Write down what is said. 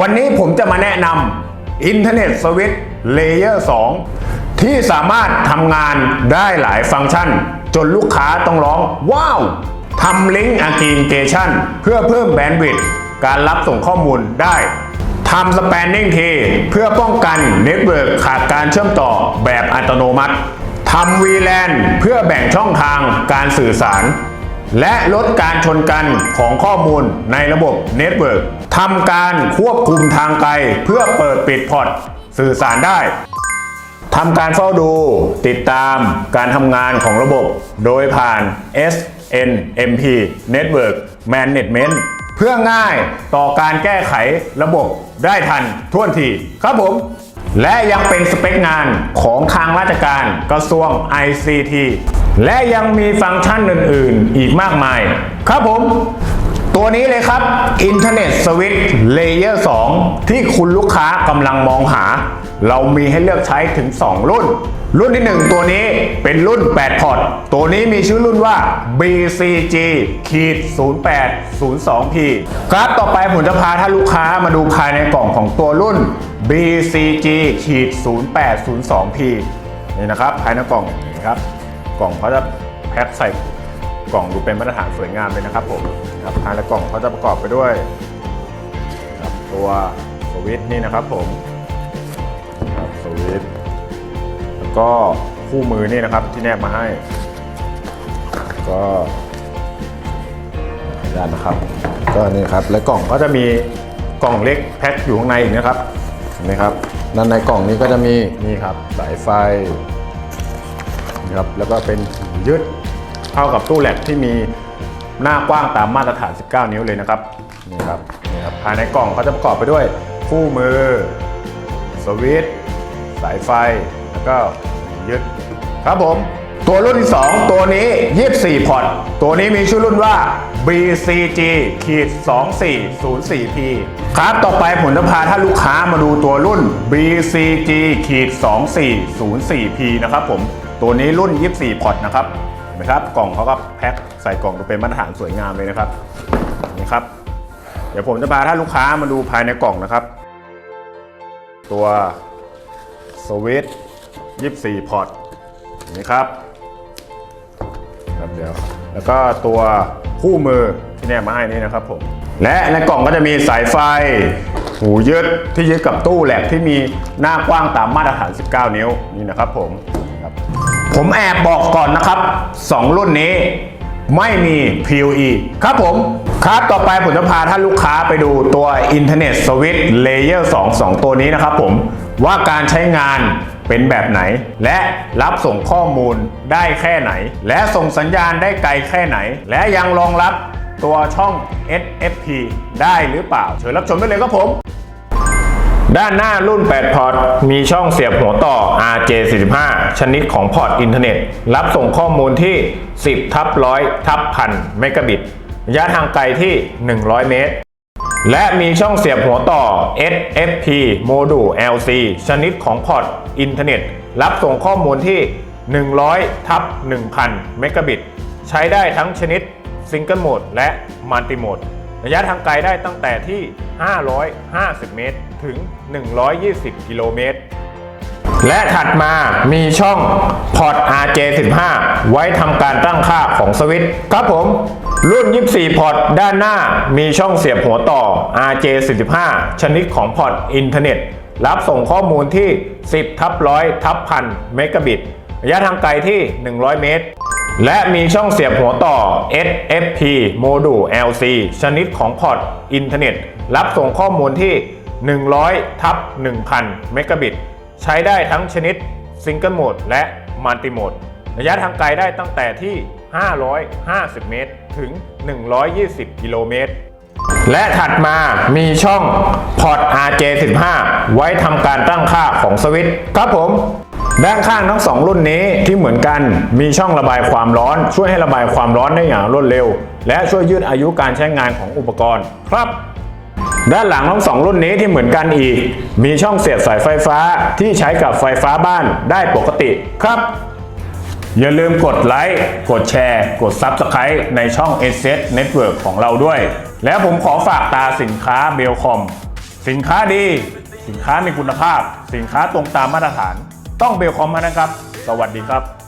วันนี้ผมจะมาแนะนำอินเทอร์เน็ตสวิตเลเยอร์2ที่สามารถทำงานได้หลายฟังก์ชัน จนลูกค้าต้องร้อง ว้าวทำลิงก์อะกินเกชันเพื่อเพิ่มแบนด์วิดต์การรับส่งข้อมูลได้ทำสแปนนิ่งทีเพื่อป้องกันเน็ตเวิร์กขาดการเชื่อมต่อแบบอัตโนมัติทำ VLAN เพื่อแบ่งช่องทางการสื่อสาร และลดการชนกันของข้อมูลในระบบเน็ตเวิร์ก ทำการควบคุมทางไกลเพื่อเปิดปิดพอร์ตสื่อสารได้ทำการเฝ้าดูติดตามการทำงานของระบบ โดยผ่าน SNMP Network Management เพื่อง่ายต่อการแก้ไขระบบได้ทันท่วนทีครับผม และยังเป็นสเปคงานของทางราชการกระทรวง ICT และยังมีฟังก์ชันอื่น ๆ อีกมากมาย ครับผม ตัวนี้เลยครับ Internet Switch Layer 2 ที่คุณลูกค้ากำลังมองหา เรามีให้เลือกใช้ถึง 2 รุ่น รุ่นที่ 1 ตัวนี้เป็นรุ่น 8 พอร์ต ตัวนี้มีชื่อรุ่นว่า BCG ขีด 0802P ครับต่อไปผมจะพาท่านลูกค้ามาดูภายในกล่องของตัวรุ่น BCG ขีด 0802P นี่นะครับภายในกล่องนี่ครับ กล่องเขาจะแพ็คใส่ กล่องดูเป็นมาตรฐานสวยงามเลยนะครับผมครับภายในกล่องเขาจะประกอบไปด้วยตัวสวิตช์นี่นะครับผมครับสวิตช์แล้วก็คู่มือนี่นะครับที่แนบมาให้ ก็ขออนุญาตนะครับ ก็นี่ครับและกล่องก็จะมีกล่องเล็กแพ็คอยู่ข้างในอีกนะครับเห็นไหมครับด้านในกล่องนี้ก็จะมีนี่ครับสายไฟนะครับแล้วก็เป็นยึด เท่ากับตู้แลกที่มีหน้ากว้างตามมาตรฐาน 19 นิ้วเลยนะครับนี่ครับนี่ครับภายในกล่องเขาจะประกอบไปด้วยคู่มือ สวิตช์สายไฟ แล้วก็ยึดครับผม ตัวรุ่นที่ 2 ตัวนี้ 24 พอร์ต ตัวนี้มีชื่อรุ่นว่า BCG ขีด 2404P ครับต่อไปผมจะพาท่านลูกค้ามาดูตัวรุ่น BCG ขีด 2404P นะครับผม ตัวนี้รุ่น 24 พอร์ตนะครับ ห็นไหมครับ กล่องเขาก็แพ็คใส่กล่องดูเป็นมาตรฐานสวยงามเลยนะครับนี่ครับ เดี๋ยวผมจะพาท่านลูกค้ามาดูภายในกล่องนะครับ ตัวสวิตช์24 พอร์ตนี่ครับครับเดี๋ยวแล้วก็ตัวคู่มือที่แนบมาให้นี่นะครับผมและในกล่องก็จะมีสายไฟ หูยึดที่ยึดกับตู้แหลกที่มีหน้ากว้างตามมาตรฐาน 19 นิ้วนี่นะครับผม ผมแอบบอกก่อนนะครับ 2 รุ่นนี้ไม่มี PoE ครับผม ครับต่อไปผมจะพาท่านลูกค้าไปดูตัว Internet Switch Layer 2 2 ตัวนี้นะครับผมว่าการใช้งานเป็นแบบไหน และรับส่งข้อมูลได้แค่ไหน และส่งสัญญาณได้ไกลแค่ไหน และยังรองรับตัวช่อง SFP ได้หรือเปล่า เชิญรับชมได้เลยครับผม ด้านหน้ารุ่น 8 พอร์ต มีช่องเสียบหัวต่อ RJ45 ชนิดของพอร์ตอินเทอร์เน็ต รับส่งข้อมูลที่ 10 ทับร้อยทับพันเมกะบิตระยะทางไกลที่ 100 เมตร และมีช่องเสียบหัวต่อ SFP โมดูล LC ชนิดของพอร์ตอินเทอร์เน็ต รับส่งข้อมูลที่ 100ทับ1000 เมกะบิต ใช้ได้ทั้งชนิดซิงเกิลโหมดและมัลติโหมด ระยะทางไกลได้ตั้งแต่ที่ 550 เมตร ถึง 120 กิโลเมตร และถัดมามีช่องพอร์ต RJ15 ไว้ทำการตั้งค่าของสวิตช์ครับผม รุ่น 24 พอร์ตด้านหน้ามีช่องเสียบหัวต่อ RJ45 ชนิดของพอร์ตอินเทอร์เน็ต รับส่งข้อมูลที่ 10ทับร้อยทับพันเมกะบิต ระยะทางไกลที่ 100 เมตร และมีช่องเสียบหัวต่อ SFP โมดูล LC ชนิดของพอร์ตอินเทอร์เน็ต รับส่งข้อมูลที่ 100ทับ1000 เมกะบิต ใช้ได้ทั้งชนิดซิงเกิลโหมดและมัลติโหมด ระยะทางไกลได้ตั้งแต่ที่ 550 เมตร ถึง 120 กิโลเมตร และถัดมามีช่องพอร์ต RJ15 ไว้ทำการตั้งค่าของสวิตช์ครับผม ด้านข้างทั้งสองรุ่นนี้ที่เหมือนกันมีช่องระบายความร้อน ช่วยให้ระบายความร้อนได้อย่างรวดเร็ว และช่วยยืดอายุการใช้งานของอุปกรณ์ครับ ด้านหลังทั้งสองรุ่นนี้ที่เหมือนกันอีก มีช่องเสียบสายไฟฟ้าที่ใช้กับไฟฟ้าบ้านได้ปกติครับ อย่าลืมกดไลค์กดแชร์ กด Subscribe ในช่อง s s Network ของเราด้วย แล้วผมขอฝากตาสินค้าเบลคอมสินค้าดี สินค้ามีคุณภาพ สินค้าตรงตามมาตรฐาน ต้องเบลคอมนะครับ สวัสดีครับ